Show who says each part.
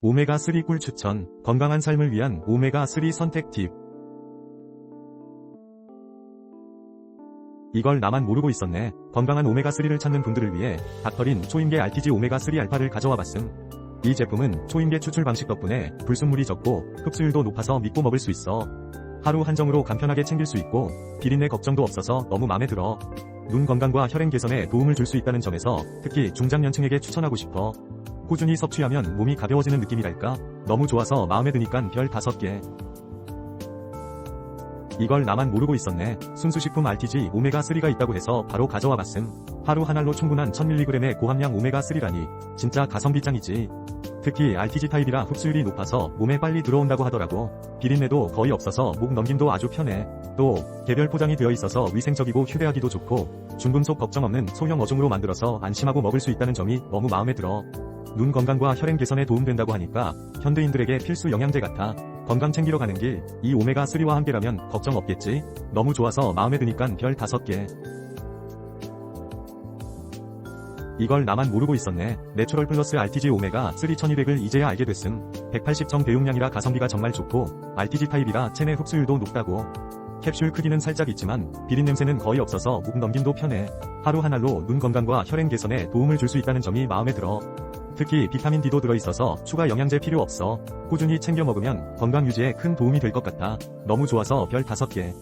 Speaker 1: 오메가3 꿀 추천, 건강한 삶을 위한 오메가3 선택 팁. 이걸 나만 모르고 있었네. 건강한 오메가3를 찾는 분들을 위해 닥터린 초임계 RTG 오메가3 알파를 가져와 봤음. 이 제품은 초임계 추출 방식 덕분에 불순물이 적고 흡수율도 높아서 믿고 먹을 수 있어. 하루 한정으로 간편하게 챙길 수 있고 비린내 걱정도 없어서 너무 마음에 들어. 눈 건강과 혈행 개선에 도움을 줄 수 있다는 점에서 특히 중장년층에게 추천하고 싶어. 꾸준히 섭취하면 몸이 가벼워지는 느낌이랄까? 너무 좋아서 마음에 드니깐 별 5개. 이걸 나만 모르고 있었네. 순수식품 RTG 오메가3가 있다고 해서 바로 가져와 봤음. 하루 한 알로 충분한 1000mg의 고함량 오메가3라니 진짜 가성비 짱이지. 특히 RTG 타입이라 흡수율이 높아서 몸에 빨리 들어온다고 하더라고. 비린내도 거의 없어서 목 넘김도 아주 편해. 또 개별 포장이 되어 있어서 위생적이고 휴대하기도 좋고 중금속 걱정 없는 소형 어종으로 만들어서 안심하고 먹을 수 있다는 점이 너무 마음에 들어. 눈 건강과 혈행 개선에 도움된다고 하니까 현대인들에게 필수 영양제 같아. 건강 챙기러 가는 길, 이 오메가3와 함께라면 걱정 없겠지? 너무 좋아서 마음에 드니깐 별 5개. 이걸 나만 모르고 있었네. 내추럴 플러스 RTG 오메가 3 1200을 이제야 알게 됐음. 180정 대용량이라 가성비가 정말 좋고 RTG 타입이라 체내 흡수율도 높다고. 캡슐 크기는 살짝 있지만 비린 냄새는 거의 없어서 목 넘김도 편해. 하루 한 알로 눈 건강과 혈행 개선에 도움을 줄 수 있다는 점이 마음에 들어. 특히 비타민 D도 들어있어서 추가 영양제 필요 없어. 꾸준히 챙겨 먹으면 건강 유지에 큰 도움이 될 것 같아. 너무 좋아서 별 5개.